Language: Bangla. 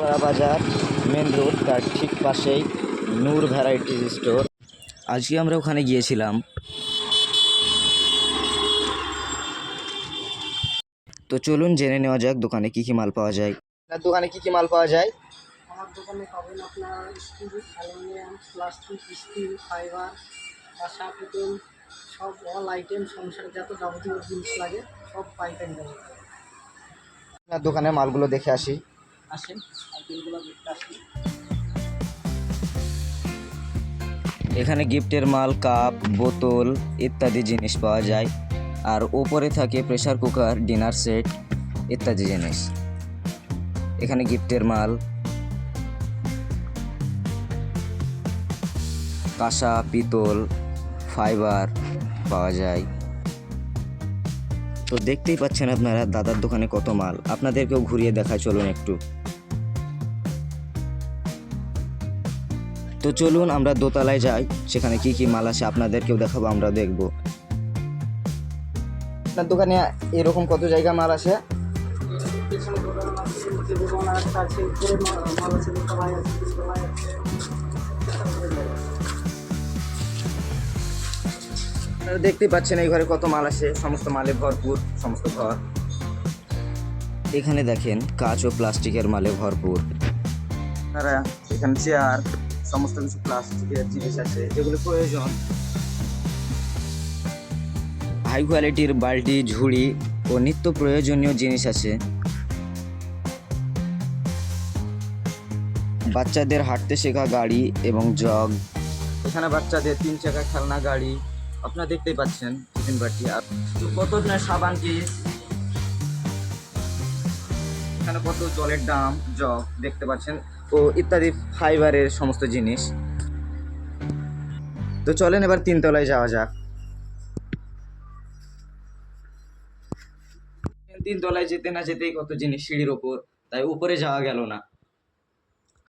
করা বাজার মেন রোড তার ঠিক পাশেই নূর ভ্যারাইটিস স্টোর আজকে আমরা ওখানে গিয়েছিলাম। তো চলুন জেনে নেওয়া যাক দোকানে কি কি মাল পাওয়া যায়। আপনার দোকানে কি কি মাল পাওয়া যায়? আমার দোকানে পাবেন আপনার steel aluminium plastic steel fibre কাঁসা পিতল সব অল আইটেম সংসারে যত যাবতীয় জিনিস লাগে সব পাইকারি দামে। আপনার দোকানের মালগুলো দেখে আসি। আসেন এখানে গিফটের মাল, কাপ, বোতল ইত্যাদি জিনিস পাওয়া যায়। আর ওপরে থাকে প্রেসার কুকার, ডিনার সেট ইত্যাদি জিনিস। এখানে গিফটের মাল। কাঁসা, পিতল, ফাইবার পাওয়া যায়। তো দেখতেই পাচ্ছেন আপনারা, দাদার দোকানে কত মাল। আপনাদেরকেও ঘুরিয়ে দেখা চলুন একটু। তো চলুন আমরা দোতলায় যাই, সেখানে কি কি মাল আছে আপনাদেরকেও দেখাবো, আমরা দেখব। আপনার দোকানে এরকম কত জায়গা মাল আছে মাল আছে? আপনারা দেখতেই পাচ্ছেন এই ঘরে কত মাল আছে সমস্ত মালে ভরপুর, সমস্ত ঘর। এখানে দেখেন, কাঁচ ও প্লাস্টিকের মালে ভরপুর। তারা এখানে চেয়ার, সমস্ত কিছু প্লাস্টিকের জিনিস আছে, যেগুলো প্রয়োজন। হাই কোয়ালিটির বালতি, ঝুড়ি ও নিত্য প্রয়োজনীয় জিনিস আছে। বাচ্চাদের হাঁটতে শেখা গাড়ি এবং জগ। এখানে বাচ্চাদের তিন চাকা খেলনা গাড়ি আপনারা দেখতেই পাচ্ছেন টিফিন বাটি। আর কত সাবান কেস এখানে কত জলের দাম, জগ, দেখতে পাচ্ছেন। ও ইত্যাদি ফাইবারের সমস্ত জিনিস। তো চলেন এবার তিনতলায় যাওয়া যাক। তিনতলায় যেতে না যেতেই কত জিনিস সিঁড়ির ওপর, তাই উপরে যাওয়া গেল না।